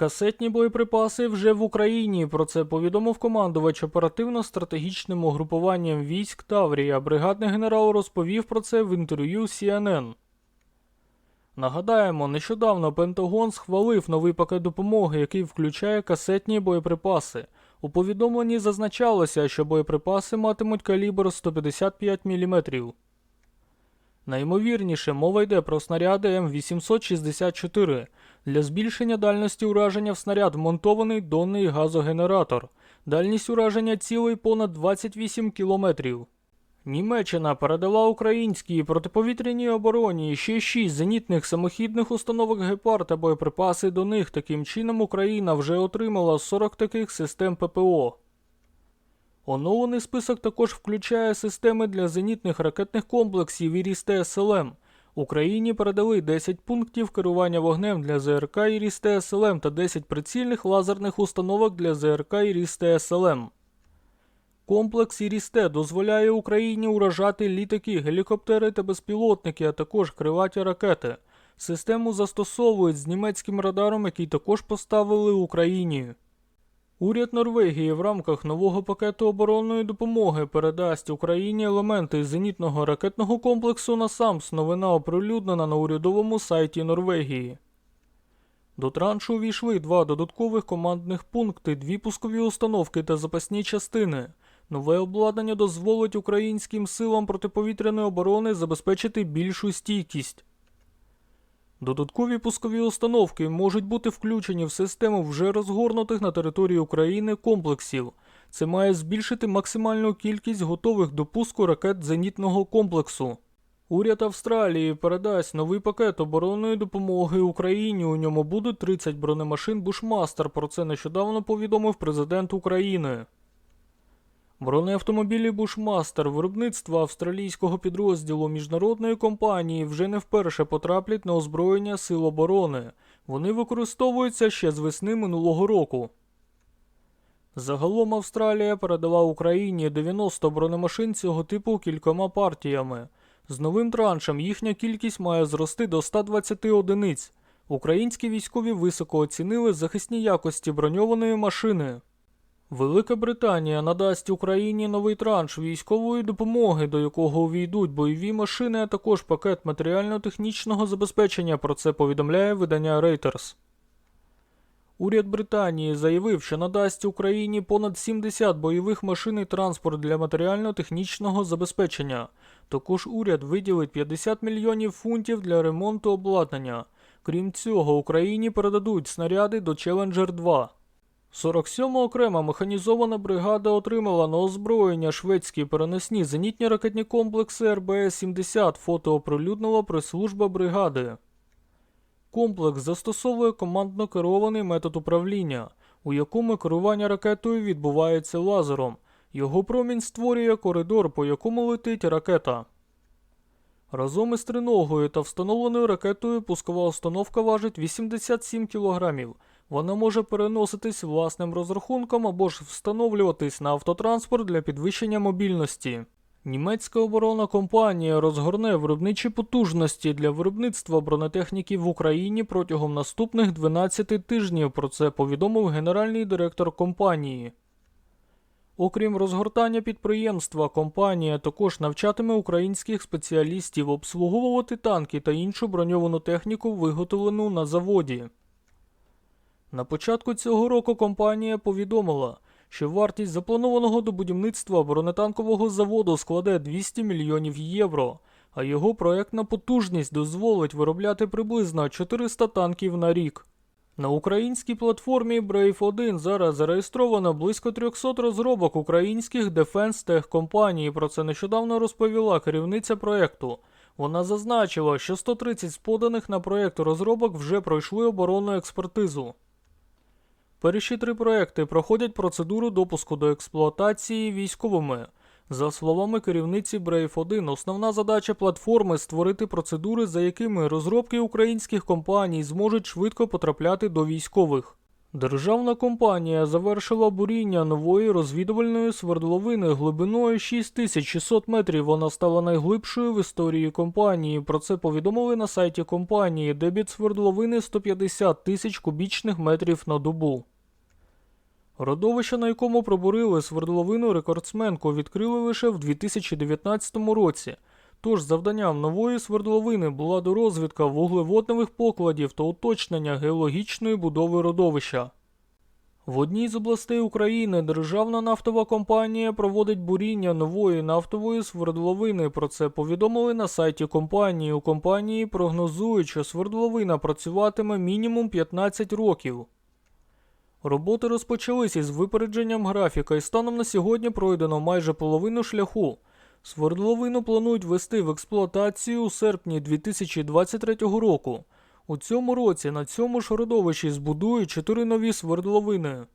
Касетні боєприпаси вже в Україні. Про це повідомив командувач оперативно-стратегічним угрупуванням військ Таврія. Бригадний генерал розповів про це в інтерв'ю CNN. Нагадаємо, нещодавно Пентагон схвалив новий пакет допомоги, який включає касетні боєприпаси. У повідомленні зазначалося, що боєприпаси матимуть калібр 155 мм. Найімовірніше, мова йде про снаряди М864. Для збільшення дальності ураження в снаряд вмонтований донний газогенератор. Дальність ураження цілей понад 28 кілометрів. Німеччина передала українській протиповітряній обороні ще 6 зенітних самохідних установок Гепард та боєприпаси до них. Таким чином Україна вже отримала 40 таких систем ППО. Оновлений список також включає системи для зенітних ракетних комплексів Іріс ТСЛМ. Україні передали 10 пунктів керування вогнем для ЗРК Іріс ТСЛМ та 10 прицільних лазерних установок для ЗРК Іріс ТСЛМ. Комплекс Ірісте дозволяє Україні уражати літаки, гелікоптери та безпілотники, а також криваті ракети. Систему застосовують з німецьким радаром, який також поставили Україні. Уряд Норвегії в рамках нового пакету оборонної допомоги передасть Україні елементи зенітного ракетного комплексу «Насамс». Новина оприлюднена на урядовому сайті Норвегії. До траншу увійшли два додаткових командних пункти, дві пускові установки та запасні частини. Нове обладнання дозволить українським силам протиповітряної оборони забезпечити більшу стійкість. Додаткові пускові установки можуть бути включені в систему вже розгорнутих на території України комплексів. Це має збільшити максимальну кількість готових до пуску ракет зенітного комплексу. Уряд Австралії передасть новий пакет оборонної допомоги Україні. У ньому будуть 30 бронемашин Бушмастер. Про це нещодавно повідомив президент України. Бронеавтомобілі Бушмастер виробництва австралійського підрозділу міжнародної компанії вже не вперше потраплять на озброєння Сил оборони. Вони використовуються ще з весни минулого року. Загалом Австралія передала Україні 90 бронемашин цього типу кількома партіями. З новим траншем їхня кількість має зрости до 120 одиниць. Українські військові високо оцінили захисні якості броньованої машини. Велика Британія надасть Україні новий транш військової допомоги, до якого увійдуть бойові машини, а також пакет матеріально-технічного забезпечення. Про це повідомляє видання Reuters. Уряд Британії заявив, що надасть Україні понад 70 бойових машин і транспорт для матеріально-технічного забезпечення. Також уряд виділить 50 мільйонів фунтів для ремонту обладнання. Крім цього, Україні передадуть снаряди до Challenger 2. 47-ма окрема механізована бригада отримала на озброєння шведські переносні зенітні ракетні комплекси РБС-70. Фото оприлюднила прес-служба бригади. Комплекс застосовує командно керований метод управління, у якому керування ракетою відбувається лазером. Його промінь створює коридор, по якому летить ракета. Разом із триногою та встановленою ракетою пускова установка важить 87 кілограмів. Вона може переноситись власним розрахунком або ж встановлюватись на автотранспорт для підвищення мобільності. Німецька оборонна компанія розгорне виробничі потужності для виробництва бронетехніки в Україні протягом наступних 12 тижнів. Про це повідомив генеральний директор компанії. Окрім розгортання підприємства, компанія також навчатиме українських спеціалістів обслуговувати танки та іншу броньовану техніку, виготовлену на заводі. На початку цього року компанія повідомила, що вартість запланованого до будівництва бронетанкового заводу складе 200 мільйонів євро, а його проектна потужність дозволить виробляти приблизно 400 танків на рік. На українській платформі Brave 1 зараз зареєстровано близько 300 розробок українських дефенс тех компаній. Про це нещодавно розповіла керівниця проекту. Вона зазначила, що 130 з поданих на проект розробок вже пройшли оборонну експертизу. Перші три проекти проходять процедуру допуску до експлуатації військовими. За словами керівниці Brave 1, основна задача платформи створити процедури, за якими розробки українських компаній зможуть швидко потрапляти до військових. Державна компанія завершила буріння нової розвідувальної свердловини глибиною 6600 метрів. Вона стала найглибшою в історії компанії. Про це повідомили на сайті компанії. Дебіт свердловини 150 тисяч кубічних метрів на добу. Родовище, на якому пробурили свердловину рекордсменку, відкрили лише в 2019 році. Тож завданням нової свердловини була дорозвідка вуглеводневих покладів та уточнення геологічної будови родовища. В одній з областей України державна нафтова компанія проводить буріння нової нафтової свердловини. Про це повідомили на сайті компанії. У компанії прогнозують, що свердловина працюватиме мінімум 15 років. Роботи розпочались із випередженням графіка, і станом на сьогодні пройдено майже половину шляху. Свердловину планують ввести в експлуатацію у серпні 2023 року. У цьому році на цьому ж родовищі збудують чотири нові свердловини.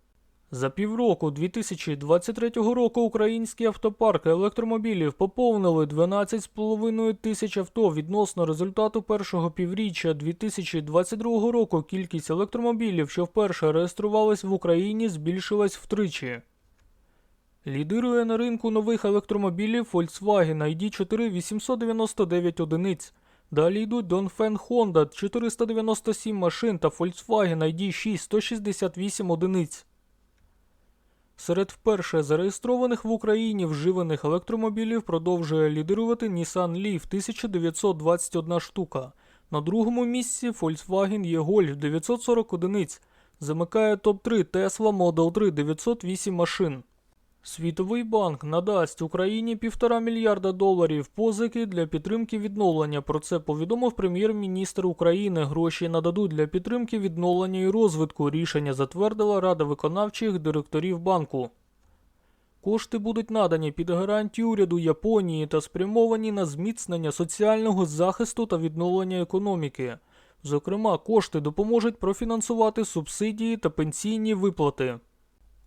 За півроку 2023 року український автопарк електромобілів поповнили 12,5 тисяч авто. Відносно результату першого півріччя 2022 року кількість електромобілів, що вперше реєструвались в Україні, збільшилась втричі. Лідирує на ринку нових електромобілів Volkswagen ID4 899 одиниць. Далі йдуть Dongfeng Honda 497 машин та Volkswagen ID6 168 одиниць. Серед вперше зареєстрованих в Україні вживаних електромобілів продовжує лідирувати Nissan Leaf 1921 штука. На другому місці Volkswagen E-Golf 940 одиниць. Замикає топ-3 Tesla Model 3 908 машин. Світовий банк надасть Україні півтора мільярда доларів позики для підтримки відновлення. Про це повідомив прем'єр-міністр України. Гроші нададуть для підтримки відновлення і розвитку. Рішення затвердила Рада виконавчих директорів банку. Кошти будуть надані під гарантію уряду Японії та спрямовані на зміцнення соціального захисту та відновлення економіки. Зокрема, кошти допоможуть профінансувати субсидії та пенсійні виплати.